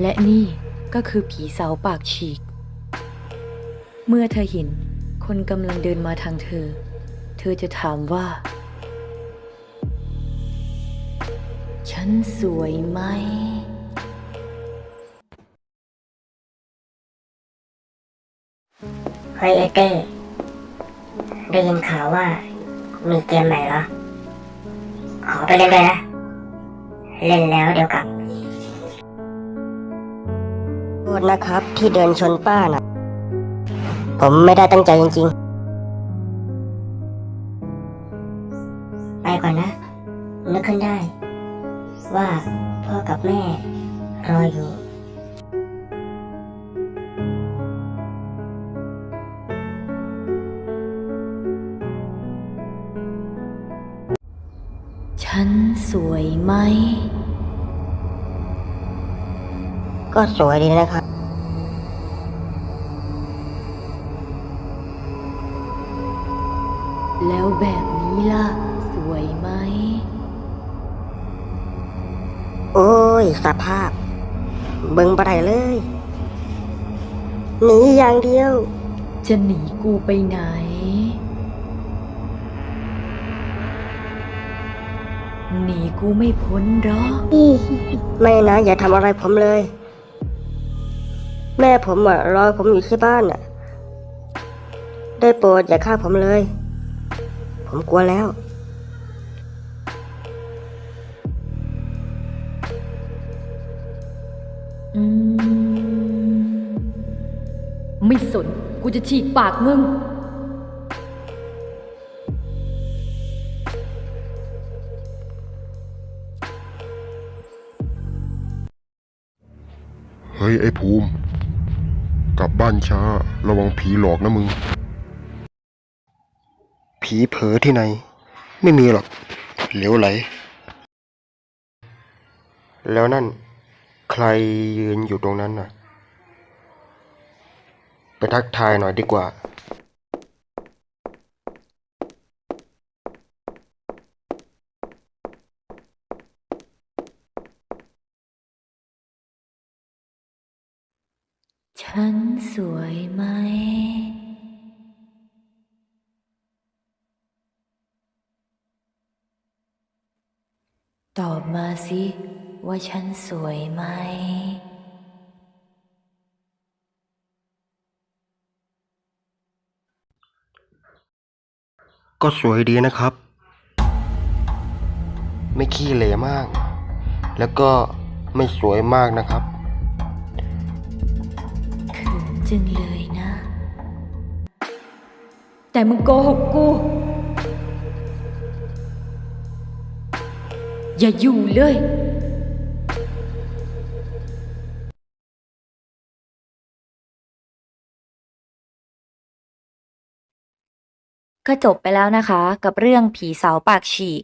และนี่ก็คือผีสาวปากฉีก เมื่อเธอเห็นคนกำลังเดินมาทางเธอ เธอจะถามว่า ฉันสวยไหม เฮ้ยเอเต้ได้ยินข่าวว่า มีเกมใหม่เหรอ ขอไปเล่นด้วยนะ เล่นแล้วเดี๋ยวกลับ โทษนะครับ ที่เดินชนป้านะผมไม่ได้ตั้งใจจริงๆ ไปก่อนนะ นึกขึ้นได้ ว่าพ่อกับแม่รออยู่ฉันสวยไหม ก็สวยดีนะครับแล้วแบบนี้ล่ะ สวยไหม โอ้ย สภาพ เบิ่งบ่ได้เลย หนีอย่างเดียว จะหนีกูไปไหน หนีกูไม่พ้นหรอก ไม่นะ อย่าทำอะไรผมเลย แม่ผมอะรอผมอยู่ที่บ้านอะ ได้โปรดอย่าฆ่าผมเลย ผมกลัวแล้ว อืม ไม่สน กูจะฉีกปากมึง เฮ้ยไอ้ภูมิ กลับบ้านช้า ระวังผีหลอกนะมึง ผีเผลอที่ไหน ไม่มีหรอก เหลวไหล แล้วนั่น ใครยืนอยู่ตรงนั้นน่ะ ไปทักทายหน่อยดีกว่า ฉันสวยไหม ตอบมาสิว่าฉันสวยไหม ก็สวยดีนะครับ ไม่ขี้เหร่มาก แล้วก็ไม่สวยมากนะครับ จึงเลยนะ แต่มึงโกหกกู อย่าอยู่เลยก็จบไปแล้วนะคะ กับเรื่องผีสาวปากฉีก